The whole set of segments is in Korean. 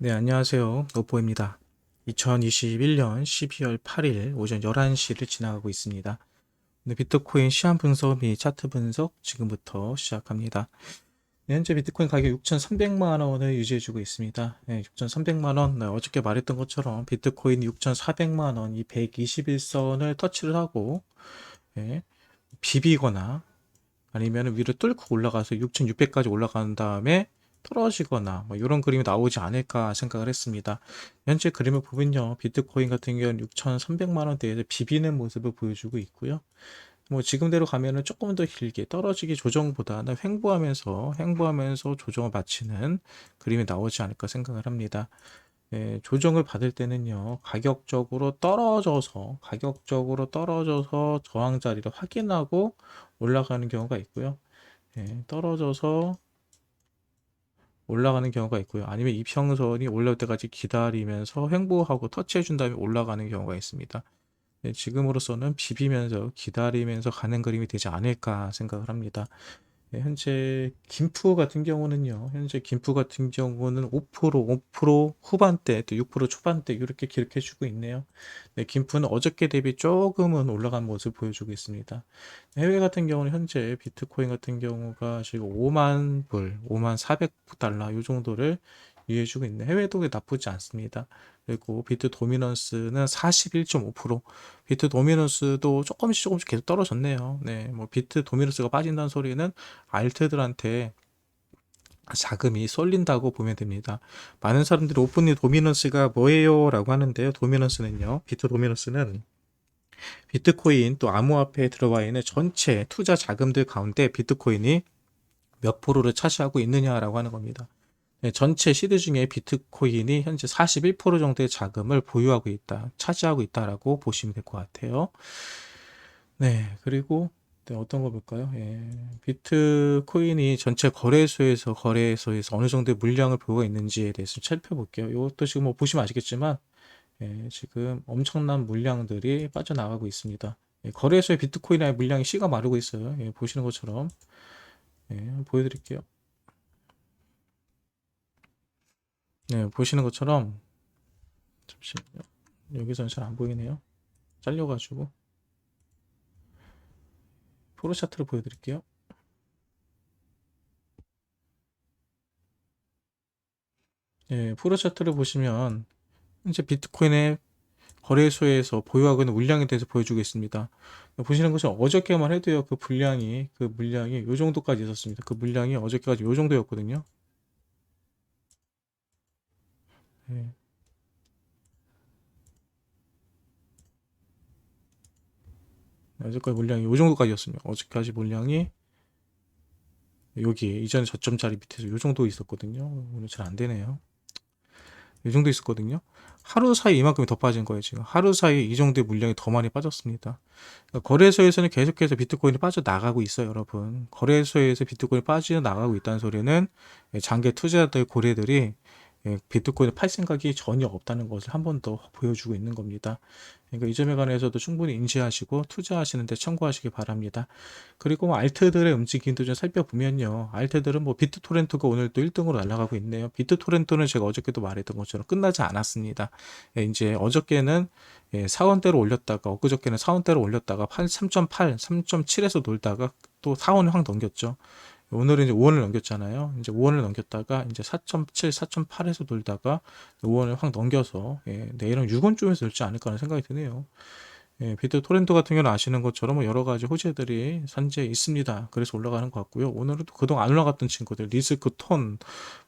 네, 안녕하세요. 노포입니다. 2021년 12월 8일 오전 11시를 지나가고 있습니다. 네, 비트코인 시한 분석 및 차트 분석 지금부터 시작합니다. 네, 현재 비트코인 가격 6,300만 원을 유지해주고 있습니다. 네, 6,300만 원. 네, 어저께 말했던 것처럼 비트코인 6,400만 원, 이 121선을 터치를 하고 네, 비비거나 아니면 위로 뚫고 올라가서 6,600까지 올라간 다음에 떨어지거나 뭐 이런 그림이 나오지 않을까 생각을 했습니다. 현재 그림을 보면요. 비트코인 같은 경우는 6,300만 원대에서 비비는 모습을 보여주고 있고요. 뭐 지금대로 가면은 조금 더 길게 떨어지기 조정보다는 횡보하면서 횡보하면서 조정을 마치는 그림이 나오지 않을까 생각을 합니다. 예, 조정을 받을 때는요, 가격적으로 떨어져서, 가격적으로 떨어져서 저항 자리를 확인하고 올라가는 경우가 있고요. 예, 떨어져서 올라가는 경우가 있고요. 아니면 이평선이 올라올 때까지 기다리면서 횡보하고 터치해 준 다음에 올라가는 경우가 있습니다. 네, 지금으로서는 비비면서 기다리면서 가는 그림이 되지 않을까 생각을 합니다. 네, 현재 김프 같은 경우는요. 현재 김프 같은 경우는 5%, 5% 후반대, 또 6% 초반대 이렇게 기록해 주고 있네요. 네, 김프는 어저께 대비 조금은 올라간 모습 보여주고 있습니다. 해외 같은 경우는 현재 비트코인 같은 경우가 지금 5만 불, 5만 400 달러 이 정도를 유지해주고 있네. 해외도 나쁘지 않습니다. 그리고 비트 도미넌스는 41.5%. 비트 도미넌스도 조금씩 조금씩 계속 떨어졌네요. 네, 뭐 비트 도미넌스가 빠진다는 소리는 알트들한테 자금이 쏠린다고 보면 됩니다. 많은 사람들이 오픈리 도미넌스가 뭐예요? 라고 하는데요. 도미넌스는요. 비트 도미넌스는 비트코인 또 암호화폐에 들어와 있는 전체 투자 자금들 가운데 비트코인이 몇 프로를 차지하고 있느냐라고 하는 겁니다. 네, 전체 시드 중에 비트코인이 현재 41% 정도의 자금을 보유하고 있다, 차지하고 있다라고 보시면 될 것 같아요. 네, 그리고 네, 어떤 거 볼까요? 예, 비트코인이 전체 거래소에서 거래소에서 어느 정도의 물량을 보유가 있는지에 대해서 살펴볼게요. 이것도 지금 뭐 보시면 아시겠지만 예, 지금 엄청난 물량들이 빠져나가고 있습니다. 예, 거래소의 비트코인의 물량이 씨가 마르고 있어요. 예, 보시는 것처럼 예, 보여드릴게요. 네, 보시는 것처럼 잠시만요. 여기서는 잘 안 보이네요. 잘려가지고 프로 차트를 보여드릴게요. 네, 프로 차트를 보시면 현재 비트코인의 거래소에서 보유하고 있는 물량에 대해서 보여주고 있습니다. 보시는 것처럼 어저께만 해도요, 그 분량이, 그 물량이 요 정도까지 있었습니다. 그 물량이 어저께까지 요 정도였거든요. 네. 어제까지 물량이 요 정도까지였습니다. 어제까지 물량이 여기 이전에 저점짜리 밑에서 요 정도 있었거든요. 오늘 잘 안 되네요. 이 정도 있었거든요. 하루 사이 이만큼이 더 빠진 거예요, 지금. 하루 사이 이 정도의 물량이 더 많이 빠졌습니다. 그러니까 거래소에서는 계속해서 비트코인이 빠져나가고 있어요, 여러분. 거래소에서 비트코인이 빠져나가고 있다는 소리는 장기 투자자들 고래들이 예, 비트코인을 팔 생각이 전혀 없다는 것을 한 번 더 보여주고 있는 겁니다. 그러니까 이 점에 관해서도 충분히 인지하시고 투자하시는데 참고하시기 바랍니다. 그리고 뭐 알트들의 움직임도 좀 살펴보면요. 알트들은 뭐 비트토렌트가 오늘 또 1등으로 날아가고 있네요. 비트토렌트는 제가 어저께도 말했던 것처럼 끝나지 않았습니다. 예, 이제 어저께는 예, 4원대로 올렸다가 엊그저께는 4원대로 올렸다가 3.8, 3.7에서 놀다가 또 4원을 확 넘겼죠. 오늘은 이제 5원을 넘겼잖아요. 이제 5원을 넘겼다가 이제 4.7, 4.8에서 돌다가 5원을 확 넘겨서 예, 내일은 6원 쪽에서 늘지 않을까 하는 생각이 드네요. 예, 비트 토렌트 같은 경우는 아시는 것처럼 뭐 여러 가지 호재들이 산재 있습니다. 그래서 올라가는 것 같고요. 오늘은 또 그동안 안 올라갔던 친구들, 리스크 톤,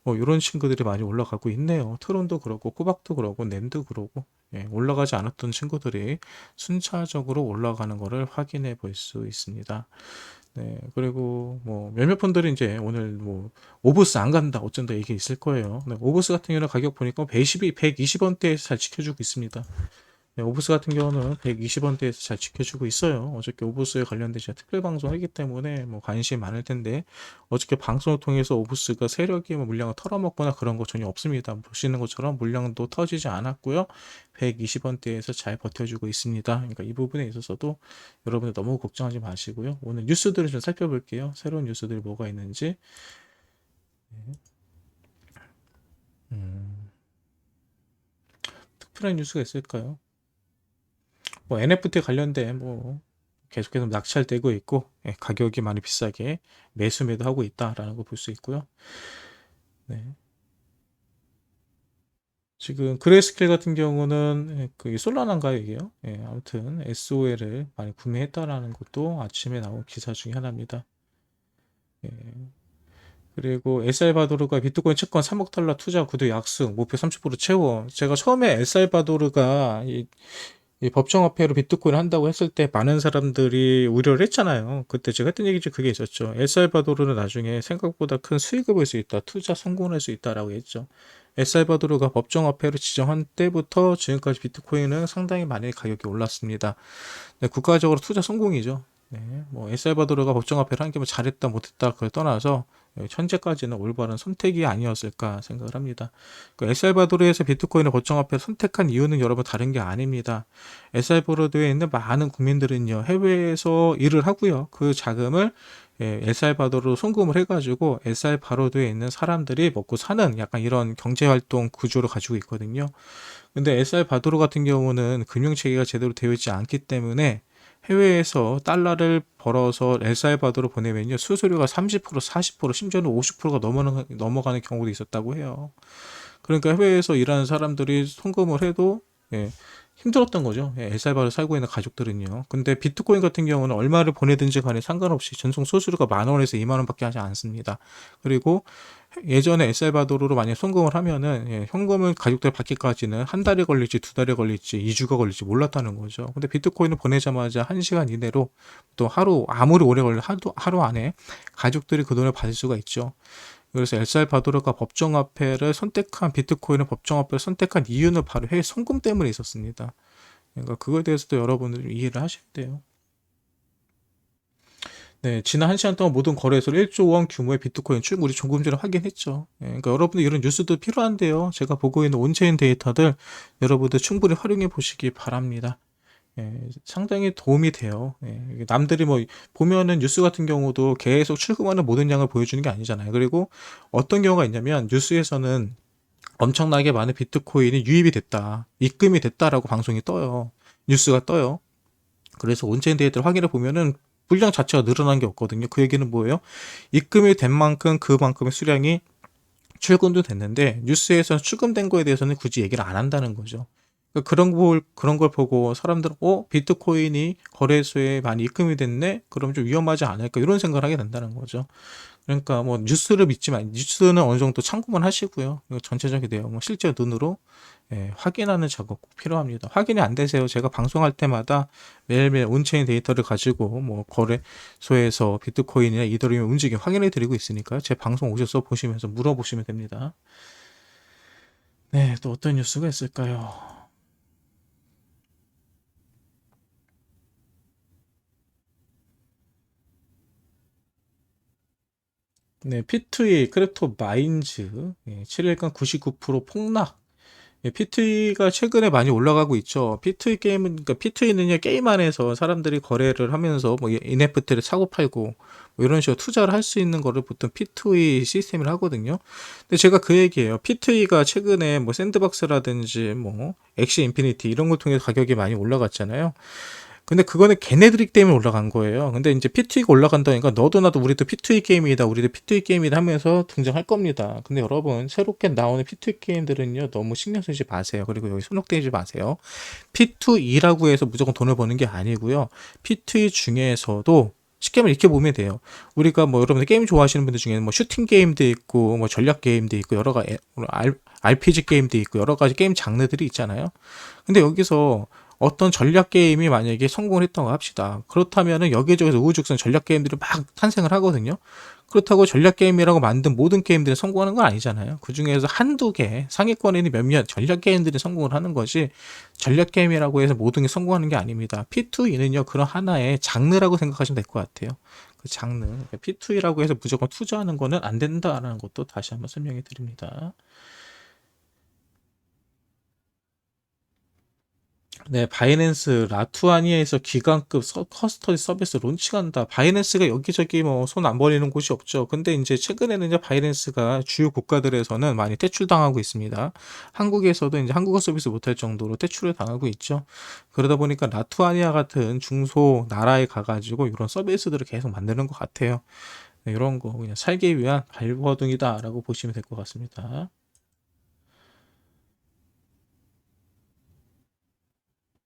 뭐 이런 친구들이 많이 올라가고 있네요. 트론도 그렇고, 코박도 그렇고, 낸도 그렇고, 예, 올라가지 않았던 친구들이 순차적으로 올라가는 것을 확인해 볼 수 있습니다. 네, 그리고 뭐 몇몇 분들이 이제 오늘 뭐 오브스 안 간다 어쩐다 얘기 있을 거예요. 네, 오브스 같은 경우는 가격 보니까 120이 120원대에서 잘 지켜주고 있습니다. 네, 오브스 같은 경우는 120원대에서 잘 지켜주고 있어요. 어저께 오브스에 관련된 제가 특별 방송하기 때문에 뭐 관심이 많을 텐데 어저께 방송을 통해서 오브스가 세력이 뭐 물량을 털어먹거나 그런 거 전혀 없습니다. 보시는 것처럼 물량도 터지지 않았고요. 120원대에서 잘 버텨주고 있습니다. 그러니까 이 부분에 있어서도 여러분들 너무 걱정하지 마시고요. 오늘 뉴스들을 좀 살펴볼게요. 새로운 뉴스들이 뭐가 있는지. 네. 음. 특별한 뉴스가 있을까요? 뭐 NFT 관련된 뭐 계속해서 낙찰되고 있고 예, 가격이 많이 비싸게 매수 매도하고 있다라는 거 볼 수 있고요. 네. 지금 그레이스케일 같은 경우는 예, 그 솔라나인가요 이게요? 예, 아무튼 SOL을 많이 구매했다라는 것도 아침에 나온 기사 중에 하나입니다. 예. 그리고 엘살바도르가 비트코인 채권 3억 달러 투자 구두 약속 목표 30% 채워. 제가 처음에 엘살바도르가 이, 이 법정화폐로 비트코인 한다고 했을 때 많은 사람들이 우려를 했잖아요. 그때 제가 했던 얘기 중 그게 있었죠. 엘살바도르는 나중에 생각보다 큰 수익을 볼 수 있다. 투자 성공할 수 있다라고 했죠. 엘살바도르가 법정화폐로 지정한 때부터 지금까지 비트코인은 상당히 많이 가격이 올랐습니다. 네, 국가적으로 투자 성공이죠. 네, 뭐 엘살바도르가 법정화폐를 한게 뭐 잘했다 못했다 그걸 떠나서 현재까지는 올바른 선택이 아니었을까 생각을 합니다. 그 엘살바도르에서 비트코인을 법정화폐 선택한 이유는 여러분 다른 게 아닙니다. 엘살바도르에 있는 많은 국민들은요 해외에서 일을 하고요 그 자금을 예, 엘살바도르로 송금을 해가지고 엘살바도르에 있는 사람들이 먹고 사는 약간 이런 경제활동 구조를 가지고 있거든요. 근데 엘살바도르 같은 경우는 금융체계가 제대로 되어 있지 않기 때문에 해외에서 달러를 벌어서 엘살바도르 보내면요 수수료가 30% 40% 심지어는 50%가 넘어가는, 넘어가는 경우도 있었다고 해요. 그러니까 해외에서 일하는 사람들이 송금을 해도 예, 힘들었던 거죠. 예, 엘살바도르 살고 있는 가족들은요. 근데 비트코인 같은 경우는 얼마를 보내든지 간에 상관없이 전송 수수료가 만 원에서 2만 원밖에 하지 않습니다. 그리고 예전에 엘살바도르로 만약 송금을 하면은 예, 현금을 가족들 받기까지는 한 달이 걸릴지 두 달이 걸릴지 2주가 걸릴지 몰랐다는 거죠. 근데 비트코인을 보내자마자 한 시간 이내로 또 하루 아무리 오래 걸려 하루 하루 안에 가족들이 그 돈을 받을 수가 있죠. 그래서 엘살바도르가 법정화폐를 선택한 비트코인을 법정화폐를 선택한 이유는 바로 해외 송금 때문에 있었습니다. 그러니까 그거에 대해서도 여러분들이 이해를 하셔야 돼요. 네, 지난 한 시간 동안 모든 거래소를 1조 원 규모의 비트코인 출구리 조금 전에 확인했죠. 예, 그러니까 여러분들 이런 뉴스도 필요한데요. 제가 보고 있는 온체인 데이터들 여러분들 충분히 활용해 보시기 바랍니다. 예, 상당히 도움이 돼요. 예, 남들이 뭐 보면은 뉴스 같은 경우도 계속 출금하는 모든 양을 보여주는 게 아니잖아요. 그리고 어떤 경우가 있냐면 뉴스에서는 엄청나게 많은 비트코인이 유입이 됐다, 입금이 됐다라고 방송이 떠요. 뉴스가 떠요. 그래서 온체인 데이터를 확인해 보면은 물량 자체가 늘어난 게 없거든요. 그 얘기는 뭐예요? 입금이 된 만큼 그만큼의 수량이 출금도 됐는데 뉴스에서는 출금된 거에 대해서는 굳이 얘기를 안 한다는 거죠. 그러니까 그런 걸 그런 걸 보고 사람들은 어 비트코인이 거래소에 많이 입금이 됐네 그럼 좀 위험하지 않을까 이런 생각을 하게 된다는 거죠 그러니까 뭐 뉴스를 믿지만 뉴스는 어느 정도 참고만 하시고요. 전체적인 내용은 실제 눈으로 예, 확인하는 작업 꼭 필요합니다. 확인이 안 되세요. 제가 방송할 때마다 매일매일 온체인 데이터를 가지고 뭐 거래소에서 비트코인이나 이더리움 움직임 확인해 드리고 있으니까요 제 방송 오셔서 보시면서 물어보시면 됩니다. 네 또 어떤 뉴스가 있을까요 네, P2E 크립토 마인즈 예, 7일간 99% 폭락. 예, P2E가 최근에 많이 올라가고 있죠. P2E 게임은 그러니까 P2E는요 게임 안에서 사람들이 거래를 하면서 뭐 NFT를 사고 팔고 뭐 이런 식으로 투자를 할 수 있는 거를 보통 P2E 시스템을 하거든요. 근데 제가 그 얘기예요. P2E가 최근에 뭐 샌드박스라든지 뭐 엑시 인피니티 이런 걸 통해 서 가격이 많이 올라갔잖아요. 근데 그거는 걔네들이 때문에 올라간 거예요. 근데 이제 P2E가 올라간다니까 너도 나도 우리도 P2E 게임이다. 우리도 P2E 게임이다 하면서 등장할 겁니다. 근데 여러분 새롭게 나오는 P2E 게임들은요. 너무 신경 쓰지 마세요. 그리고 여기 손목대지 마세요. P2E라고 해서 무조건 돈을 버는 게 아니고요. P2E 중에서도 쉽게 말해 이렇게 보면 돼요. 우리가 뭐 여러분들 게임 좋아하시는 분들 중에는 뭐 슈팅 게임도 있고 뭐 전략 게임도 있고 여러 가지 RPG 게임도 있고 여러 가지 게임 장르들이 있잖아요. 근데 여기서 어떤 전략 게임이 만약에 성공을 했다고 합시다. 그렇다면은 여기저기서 우후죽순 전략 게임들이 막 탄생을 하거든요. 그렇다고 전략 게임이라고 만든 모든 게임들이 성공하는 건 아니잖아요. 그 중에서 한두 개, 상위권에 있는 몇몇 전략 게임들이 성공을 하는 것이 전략 게임이라고 해서 모든 게 성공하는 게 아닙니다. P2E는요, 그런 하나의 장르라고 생각하시면 될 것 같아요. 그 장르. P2E라고 해서 무조건 투자하는 거는 안 된다라는 것도 다시 한번 설명해 드립니다. 네, 바이낸스 라투아니아에서 기관급 서, 커스터디 서비스 론칭한다. 바이낸스가 여기저기 뭐 손 안 벌리는 곳이 없죠. 근데 이제 최근에는 이제 바이낸스가 주요 국가들에서는 많이 퇴출당하고 있습니다. 한국에서도 이제 한국어 서비스 못할 정도로 퇴출을 당하고 있죠. 그러다 보니까 라투아니아 같은 중소 나라에 가가지고 이런 서비스들을 계속 만드는 것 같아요. 네, 이런 거 그냥 살기 위한 발버둥이다라고 보시면 될 것 같습니다.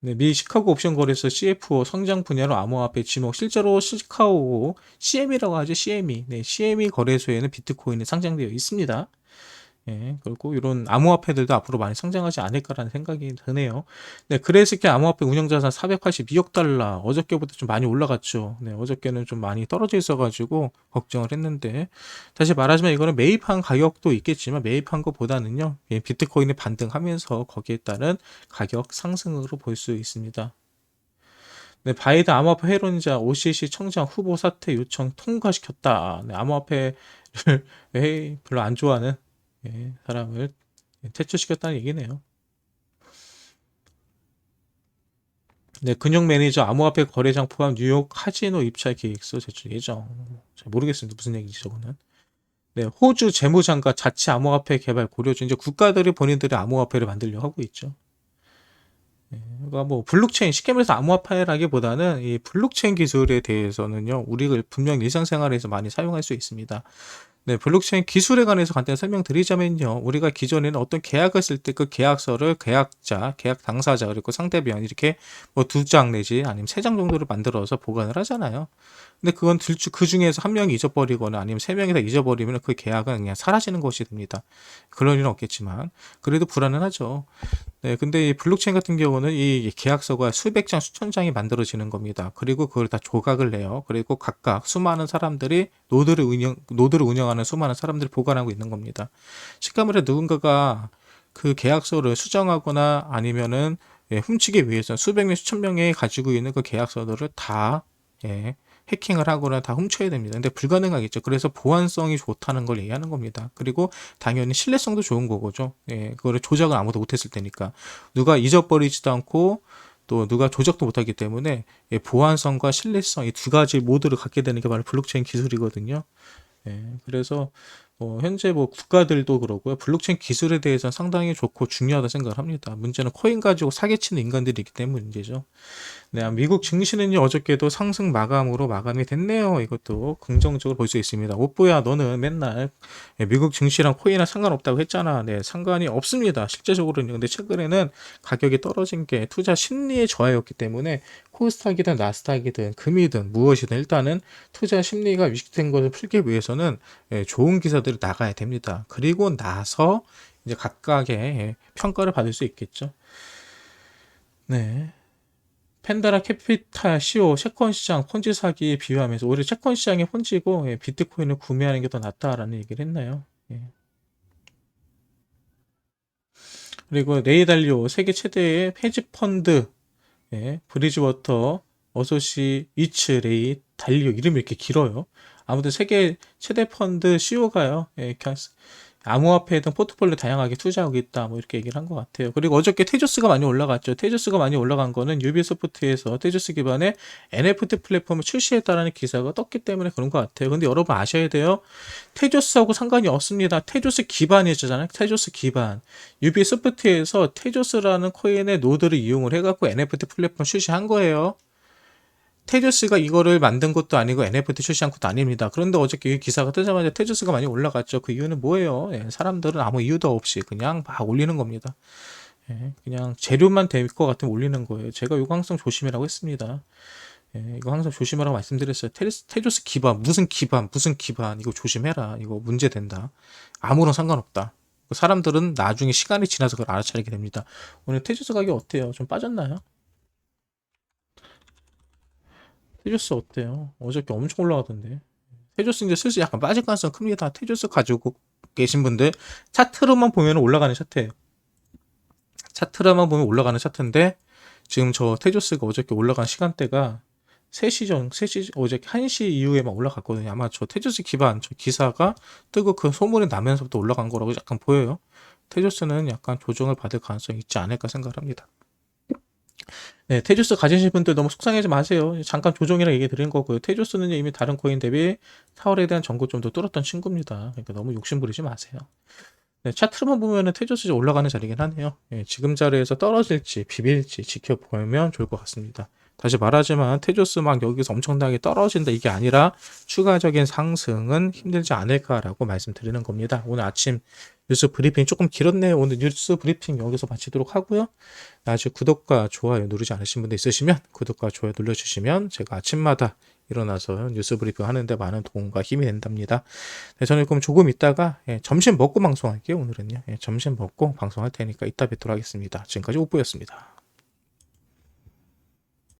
네, 미 시카고 옵션 거래소 CFO 성장 분야로 암호화폐 지목 실제로 시카고 CM이라고 하죠 CME 네, CME 거래소에는 비트코인이 상장되어 있습니다. 예, 그리고 이런 암호화폐들도 앞으로 많이 성장하지 않을까라는 생각이 드네요. 네, 그래스케 암호화폐 운영자산 482억 달러 어저께보다 좀 많이 올라갔죠. 네, 어저께는 좀 많이 떨어져 있어가지고 걱정을 했는데 다시 말하자면 이거는 매입한 가격도 있겠지만 매입한 것보다는요 예, 비트코인이 반등하면서 거기에 따른 가격 상승으로 볼 수 있습니다. 네, 바이든 암호화폐 회론자 OCC 청장 후보 사퇴 요청 통과시켰다. 네, 암호화폐를 에이, 별로 안 좋아하는 예, 사람을 퇴출시켰다는 얘기네요. 네, 금융 매니저 암호화폐 거래장 포함 뉴욕 카지노 입찰 계획서 제출 예정. 잘 모르겠습니다. 무슨 얘기지 저거는. 네, 호주 재무장과 자체 암호화폐 개발 고려 중 이제 국가들이 본인들의 암호화폐를 만들려 하고 있죠. 네, 그러니까 뭐 블록체인 쉽게 말해서 암호화폐라기보다는 이 블록체인 기술에 대해서는요 우리가 분명 일상생활에서 많이 사용할 수 있습니다. 네, 블록체인 기술에 관해서 간단히 설명드리자면요. 우리가 기존에는 어떤 계약을 쓸 때 그 계약서를 계약자, 계약 당사자, 그리고 상대방 이렇게 뭐 두 장 내지 아니면 세 장 정도를 만들어서 보관을 하잖아요. 근데 그건 그 중에서 한 명이 잊어버리거나 아니면 세 명이 다 잊어버리면 그 계약은 그냥 사라지는 것이 됩니다. 그런 일은 없겠지만 그래도 불안은 하죠. 네, 근데 이 블록체인 같은 경우는 이 계약서가 수백 장, 수천 장이 만들어지는 겁니다. 그리고 그걸 다 조각을 내요. 그리고 각각 수많은 사람들이 노드를 운영, 노드를 운영하는 수많은 사람들이 보관하고 있는 겁니다. 시카물에 누군가가 그 계약서를 수정하거나 아니면은 예, 훔치기 위해서 수백 명, 수천 명이 가지고 있는 그 계약서들을 다 예, 해킹을 하거나 다 훔쳐야 됩니다. 근데 불가능하겠죠. 그래서 보안성이 좋다는 걸 얘기하는 겁니다. 그리고 당연히 신뢰성도 좋은 거죠. 예, 그거를 조작을 아무도 못했을 테니까 누가 잊어버리지도 않고 또 누가 조작도 못하기 때문에 예, 보안성과 신뢰성 이 두 가지 모두를 갖게 되는 게 바로 블록체인 기술이거든요. 예, 그래서 뭐 현재 뭐 국가들도 그러고요. 블록체인 기술에 대해서는 상당히 좋고 중요하다 생각을 합니다. 문제는 코인 가지고 사기치는 인간들이 있기 때문 문제죠. 네, 미국 증시는요, 어저께도 상승 마감으로 마감이 됐네요. 이것도 긍정적으로 볼 수 있습니다. 오뽀야, 너는 맨날 미국 증시랑 코인이랑 상관없다고 했잖아. 네, 상관이 없습니다. 실제적으로는. 근데 최근에는 가격이 떨어진 게 투자 심리의 저하였기 때문에 코스닥이든 나스닥이든 금이든 무엇이든 일단은 투자 심리가 위축된 것을 풀기 위해서는 예, 좋은 기사들이 나가야 됩니다. 그리고 나서 이제 각각의 예, 평가를 받을 수 있겠죠. 네. 펜다라 캐피탈 CO 채권 시장 폰지 사기에 비유하면서 오히려 채권 시장이 폰지고 예, 비트코인을 구매하는 게 더 낫다라는 얘기를 했나요? 예. 그리고 레이달리오 세계 최대의 페지 펀드 예, 브리즈워터 어소시 이츠 레이 달리오 이름이 이렇게 길어요. 아무튼 세계 최대 펀드 CEO가요. 예, 암호화폐든 포트폴리오 다양하게 투자하고 있다. 뭐 이렇게 얘기를 한 것 같아요. 그리고 어저께 테조스가 많이 올라갔죠. 테조스가 많이 올라간 거는 유비소프트에서 테조스 기반의 NFT 플랫폼을 출시했다라는 기사가 떴기 때문에 그런 것 같아요. 근데 여러분 아셔야 돼요. 테조스하고 상관이 없습니다. 테조스 기반이잖아요. 테조스 기반. 유비소프트에서 테조스라는 코인의 노드를 이용을 해갖고 NFT 플랫폼 출시한 거예요. 테조스가 이거를 만든 것도 아니고 NFT 출시한 것도 아닙니다. 그런데 어저께 이 기사가 뜨자마자 테조스가 많이 올라갔죠. 그 이유는 뭐예요? 예, 사람들은 아무 이유도 없이 그냥 막 올리는 겁니다. 예, 그냥 재료만 될 것 같으면 올리는 거예요. 제가 이거 항상 조심이라고 했습니다. 예, 이거 항상 조심하라고 말씀드렸어요. 테, 테조스 기반, 무슨 기반, 무슨 기반, 이거 조심해라. 이거 문제 된다. 아무런 상관없다. 사람들은 나중에 시간이 지나서 그걸 알아차리게 됩니다. 오늘 테조스 가격 어때요? 좀 빠졌나요? 테조스 어때요? 어저께 엄청 올라가던데. 테조스 이제 슬슬 약간 빠질 가능성 큽니다. 테조스 가지고 계신 분들 차트로만 보면 올라가는 차트예요. 차트로만 보면 올라가는 차트인데 지금 저 테조스가 어저께 올라간 시간대가 3시 전, 3시, 어저께 1시 이후에 막 올라갔거든요. 아마 저 테조스 기반, 저 기사가 뜨고 그 소문이 나면서부터 올라간 거라고 약간 보여요. 테조스는 약간 조정을 받을 가능성이 있지 않을까 생각합니다. 네, 테주스 가지신 분들 너무 속상해하지 마세요. 잠깐 조정이라 얘기 드린 거고요. 테주스는 이미 다른 코인 대비 4월에 대한 전고점도 뚫었던 친구입니다. 그러니까 너무 욕심 부리지 마세요. 네, 차트로만 보면은 테주스 올라가는 자리긴 하네요. 예, 지금 자리에서 떨어질지 비빌지 지켜보면 좋을 것 같습니다. 다시 말하지만 테조스 막 여기서 엄청나게 떨어진다 이게 아니라 추가적인 상승은 힘들지 않을까라고 말씀드리는 겁니다. 오늘 아침 뉴스 브리핑 조금 길었네요. 오늘 뉴스 브리핑 여기서 마치도록 하고요. 아직 구독과 좋아요 누르지 않으신 분들 있으시면 구독과 좋아요 눌러주시면 제가 아침마다 일어나서 뉴스 브리핑 하는데 많은 도움과 힘이 된답니다. 네, 저는 그럼 조금 있다가 예, 점심 먹고 방송할게요. 오늘은요. 예, 점심 먹고 방송할 테니까 이따 뵙도록 하겠습니다. 지금까지 오뽀였습니다.